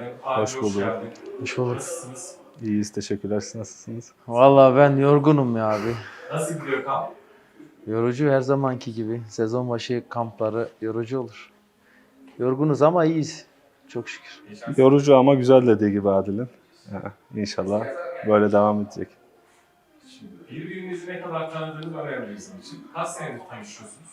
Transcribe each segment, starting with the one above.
geldin. Abi Hoş hoş, bulduk. geldin. Hoş bulduk. Nasılsınız? İyiyiz teşekkürler. Siz nasılsınız? Vallahi ben yorgunum ya abi. Nasıl gidiyor kamp? Yorucu her zamanki gibi. Sezon başı kampları yorucu olur. Yorgunuz ama iyiyiz. Çok şükür. Yorucu ama güzel dediği gibi Adil'in. İnşallah böyle devam edecek. Şimdi birbirinizi ne kadar tanıdığınız önemli bizim için. Kaç senedir tanışıyorsunuz?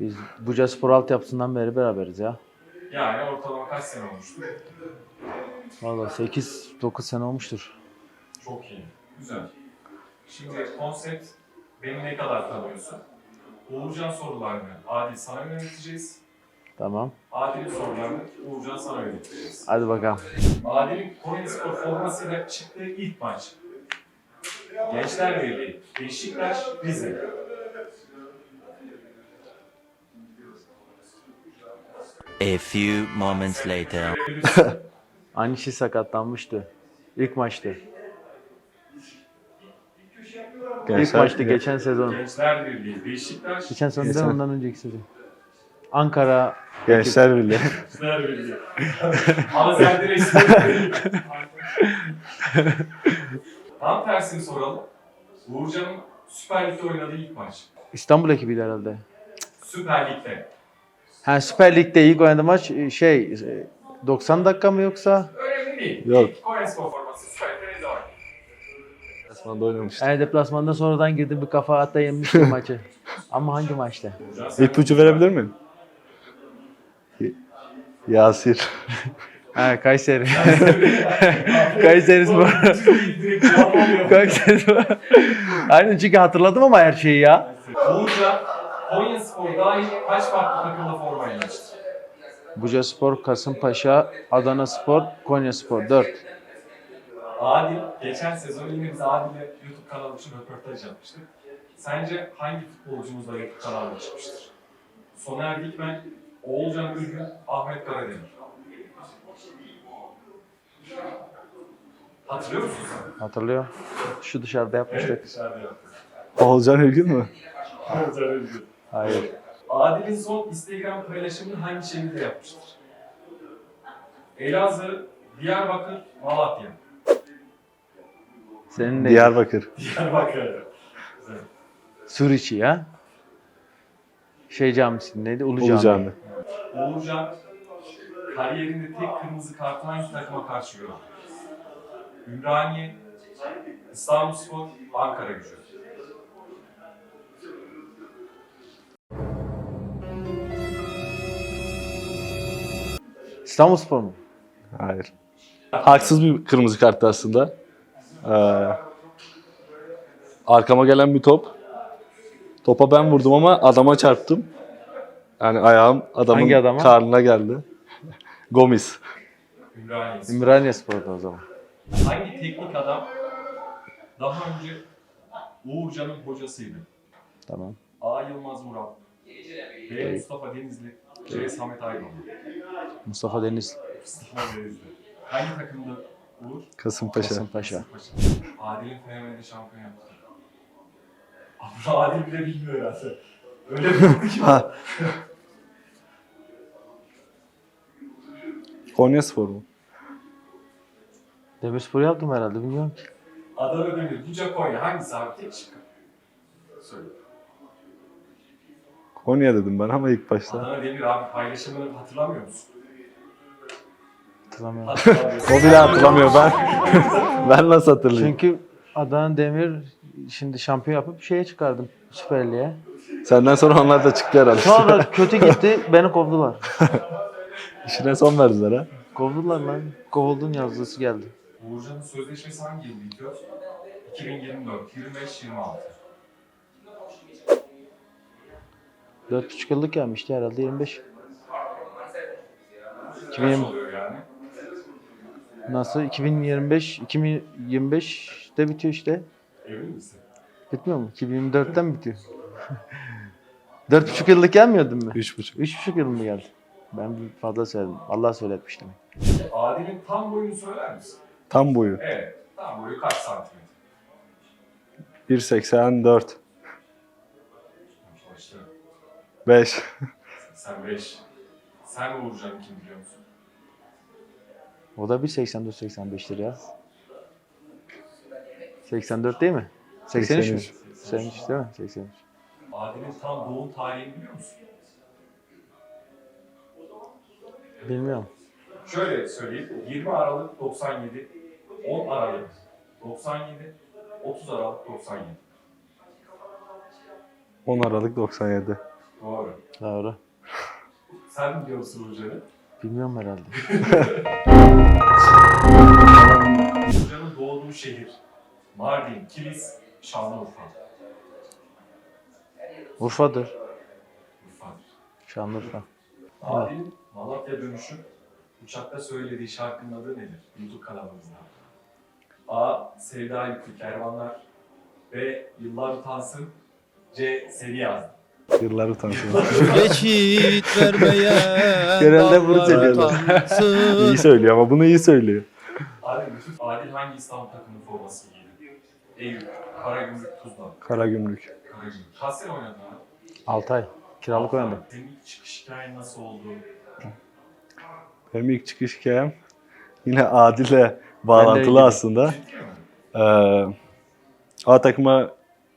Biz Buca Spor altyapısından beri beraberiz ya. Yani ortalama kaç sene olmuştur? Vallahi 8-9 sene olmuştur. Çok iyi. Güzel. Şimdi konsept beni ne kadar tanıyorsun? Uğurcan sorularını Adil sana yöneteceğiz. Tamam. Adil'in sorularını Uğurcan sana yöneteceğiz. Hadi bakalım. Adil'in Konyaspor formasıyla çıktığı ilk maç. Gençler Birliği, Beşiktaş, Rize. A few moments later. Aynı şey sakatlanmıştı. İlk maçtı. İlk Gençler- maçtı geçen sezon. Gençler Birliği, Beşiktaş, Geçen sezon değil, Geçen- ondan önceki sezon. Ankara Gençler Birliği. Gençler Birliği. Azer resmi. Tam tersini soralım. Uğurcan'ın Süper Lig'de oynadığı ilk maç. İstanbul ekibiydi herhalde. Süper Lig'de. Ha Süper Lig'de ilk oynadığı maç e, şey e, 90 dakika mı yoksa? Önemli değil. Yok. Konyaspor forması Süper Lig'de oynadı? Resmen oynamıştı. Yani deplasmanda sonradan girdim bir kafa hatta yenmiştim maçı. Ama hangi maçta? İpucu verebilir miyim? Yasir. Ha Kayseri. Kayseri Spor. Kayseri Spor. Aynen çünkü hatırladım ama her şeyi ya. Uğurcan Konyaspor dahil kaç farklı takımda forma giymiştir? Buca Spor, Kasımpaşa, Adana Spor, Konya Spor 4. Adil, geçen sezon yine biz Adil'le YouTube kanalı için röportaj yapmıştık. Sence hangi futbolcumuzla YouTube kanalına çıkmıştır? Soner Dikmen, Oğulcan Ürgün, Ahmet Karademir. Hatırlıyor musun sen? Hatırlıyor. Şu dışarıda yapmıştık. Dışarıda yaptık. Oğulcan Ülgün mü? Oğulcan Ürgün. Hayır. Adil'in son Instagram paylaşımını hangi şehirde yapmıştır? Elazığ, Diyarbakır, Malatya. Senin de Diyarbakır. Diyarbakır. Güzel. Suriçi ya. Şey camisi neydi? Ulu, Ulu Cami. Cami. Oğulcan kariyerinde tek kırmızı kartı hangi takıma karşı gördü? Ümraniye, İstanbulspor, Ankara gücü. İstanbul Spor mu? Hayır. Haksız bir kırmızı karttı aslında. Ee, arkama gelen bir top. Topa ben vurdum ama adama çarptım. Yani ayağım adamın Hangi adama? karnına geldi. Gomis. Ümraniye. Ümraniye Spor'da o zaman. Hangi teknik adam daha önce Uğurcan'ın hocasıydı? Tamam. A. Yılmaz Vural, B. Mustafa Denizli, C. Samet Aydın. Mustafa Deniz. Mustafa Denizli. Hangi takımda Uğur? Kasımpaşa. Kasımpaşa. Adil'in fenomeni şampiyon yaptı. Abi Adil bile bilmiyor herhalde. Öyle bir ki. Konya Spor mu? Demirspor yaptım herhalde bilmiyorum ki. Adana Demir, Buca Konya hangisi abi tek şıkkı? Söyle. Konya dedim ben ama ilk başta. Adana Demir abi paylaşımını hatırlamıyor musun? Hatırlamıyorum. O bile hatırlamıyor ben. ben nasıl hatırlayayım? Çünkü Adana Demir şimdi şampiyon yapıp şeye çıkardım Süper Lig'e. Senden sonra onlar da çıktı herhalde. Sonra kötü gitti beni kovdular. İşine son verdiler ha. Kovdular lan. Kovuldun yazısı geldi. Uğurcan'ın sözleşmesi hangi yıl bitiyor? 2024, 25, 26. 4,5 yıllık gelmişti herhalde 25. Kaç 2020 oluyor yani? Nasıl 2025 2025'te bitiyor işte. Emin misin? Bitmiyor mu? 2024'ten bitiyor. 4,5 yıllık gelmiyordun mu? Üç buçuk. 3,5 yıl mı geldi? Ben bir fazla söyledim. Allah söyletmiş demek. Adil'in tam boyunu söyler misin? Tam boyu. Evet. Tam boyu kaç santimetre? 1.84. İşte 5. sen 5. Sen Uğurcan'ı kim biliyor musun? O da bir 84-85'tir ya. 84 değil mi? 83 mü? 83. 83 değil mi? 83. Adil'in tam doğum tarihini biliyor musun? Bilmiyorum. Şöyle söyleyeyim. 20 Aralık 97, 10 Aralık 97, 30 Aralık 97. 10 Aralık 97. Doğru. Doğru. Sen biliyor musun Hoca'nı? Bilmiyorum herhalde. Hoca'nın doğduğu şehir. Mardin, Kilis, Şanlıurfa. Urfa'dır. Urfa'dır. Şanlıurfa. Adil'in Malatya dönüşü uçakta söylediği şarkının adı nedir? YouTube kanalımızda. A. Sevda Yüklü Kervanlar B. Yıllar Utansın C. Seni yazdım. Yılları tanışıyor. Geçit vermeyen Genelde bunu utansın. iyi söylüyor ama bunu iyi söylüyor. Adil, bütün Adil hangi İstanbul takımı forması giydi? Eyüp, Karagümrük, Tuzla. Karagümrük. Karagümrük. Kaç sene oynadın abi? 6 ay. Kiralık oynadım. Senin ilk çıkış hikayen nasıl oldu? Benim ilk çıkış hikayem yine Adil'le bağlantılı aslında. Ee, A takıma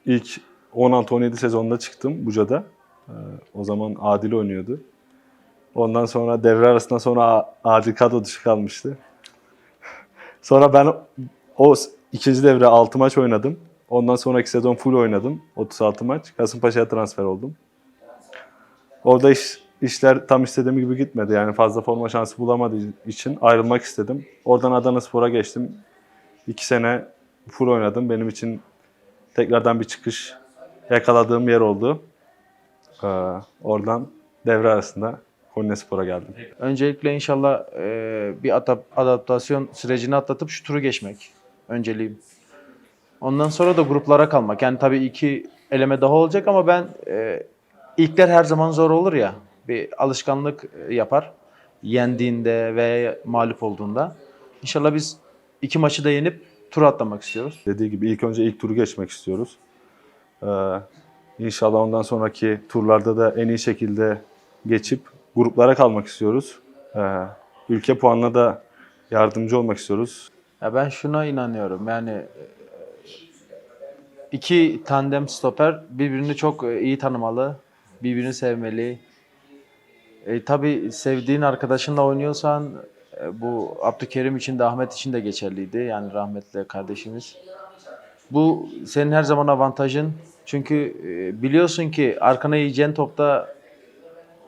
ilk 16-17 sezonunda çıktım Buca'da. Ee, o zaman Adil oynuyordu. Ondan sonra devre arasından sonra Adil kadro dışı kalmıştı. sonra ben o ikinci devre 6 maç oynadım. Ondan sonraki sezon full oynadım. 36 maç. Kasımpaşa'ya transfer oldum. Orada iş, işler tam istediğim gibi gitmedi. Yani fazla forma şansı bulamadığı için ayrılmak istedim. Oradan Adana Spor'a geçtim. İki sene full oynadım. Benim için tekrardan bir çıkış yakaladığım yer oldu. Ee, oradan devre arasında Konyaspor'a geldim. Öncelikle inşallah e, bir adaptasyon sürecini atlatıp şu turu geçmek. Önceliğim. Ondan sonra da gruplara kalmak. Yani tabii iki eleme daha olacak ama ben e, ilkler her zaman zor olur ya. Bir alışkanlık e, yapar. Yendiğinde veya mağlup olduğunda. İnşallah biz iki maçı da yenip tur atlamak istiyoruz. Dediği gibi ilk önce ilk turu geçmek istiyoruz. Ee, inşallah ondan sonraki turlarda da en iyi şekilde geçip gruplara kalmak istiyoruz. Ee, ülke puanına da yardımcı olmak istiyoruz. Ya ben şuna inanıyorum. Yani e, iki tandem stoper birbirini çok e, iyi tanımalı, birbirini sevmeli. E, tabii sevdiğin arkadaşınla oynuyorsan e, bu Abdülkerim için de Ahmet için de geçerliydi. Yani rahmetli kardeşimiz. Bu senin her zaman avantajın. Çünkü e, biliyorsun ki arkana yiyeceğin topta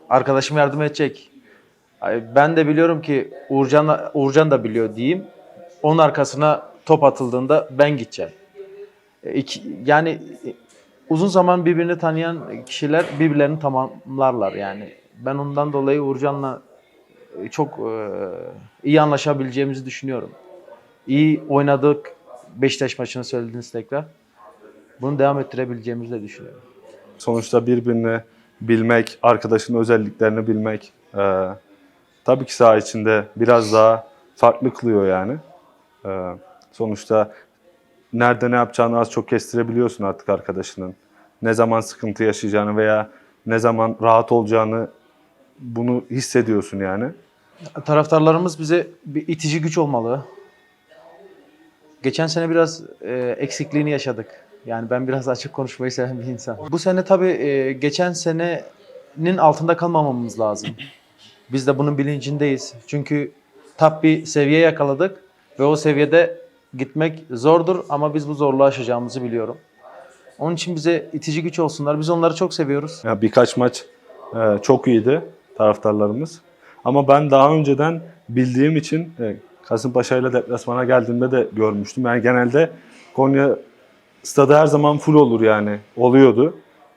arkadaşım yardım edecek. Ben de biliyorum ki Uğurcan, Uğurcan da biliyor diyeyim. Onun arkasına top atıldığında ben gideceğim. E, yani e, uzun zaman birbirini tanıyan kişiler birbirlerini tamamlarlar yani. Ben ondan dolayı Uğurcan'la e, çok e, iyi anlaşabileceğimizi düşünüyorum. İyi oynadık. Beşiktaş maçını söylediniz tekrar. Bunu devam ettirebileceğimizi de düşünüyorum. Sonuçta birbirini bilmek, arkadaşın özelliklerini bilmek e, tabii ki saha içinde biraz daha farklı kılıyor yani. E, sonuçta nerede ne yapacağını az çok kestirebiliyorsun artık arkadaşının. Ne zaman sıkıntı yaşayacağını veya ne zaman rahat olacağını bunu hissediyorsun yani. Taraftarlarımız bize bir itici güç olmalı. Geçen sene biraz e, eksikliğini yaşadık. Yani ben biraz açık konuşmayı seven bir insan. Bu sene tabii e, geçen senenin altında kalmamamız lazım. Biz de bunun bilincindeyiz. Çünkü top bir seviye yakaladık ve o seviyede gitmek zordur ama biz bu zorluğu aşacağımızı biliyorum. Onun için bize itici güç olsunlar. Biz onları çok seviyoruz. Ya birkaç maç e, çok iyiydi taraftarlarımız. Ama ben daha önceden bildiğim için e, Kasımpaşa ile deplasmana geldiğimde de görmüştüm. Yani genelde Konya stadı her zaman full olur yani. Oluyordu.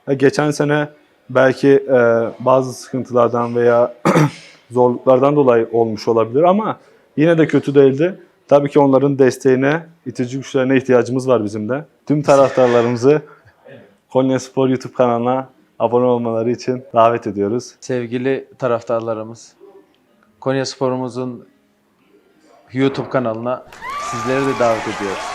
E, geçen sene belki e, bazı sıkıntılardan veya zorluklardan dolayı olmuş olabilir ama yine de kötü değildi. Tabii ki onların desteğine, itici güçlerine ihtiyacımız var bizim de. Tüm taraftarlarımızı Konya Spor YouTube kanalına abone olmaları için davet ediyoruz. sevgili taraftarlarımız, Konya Spor'umuzun YouTube kanalına sizleri de davet ediyoruz.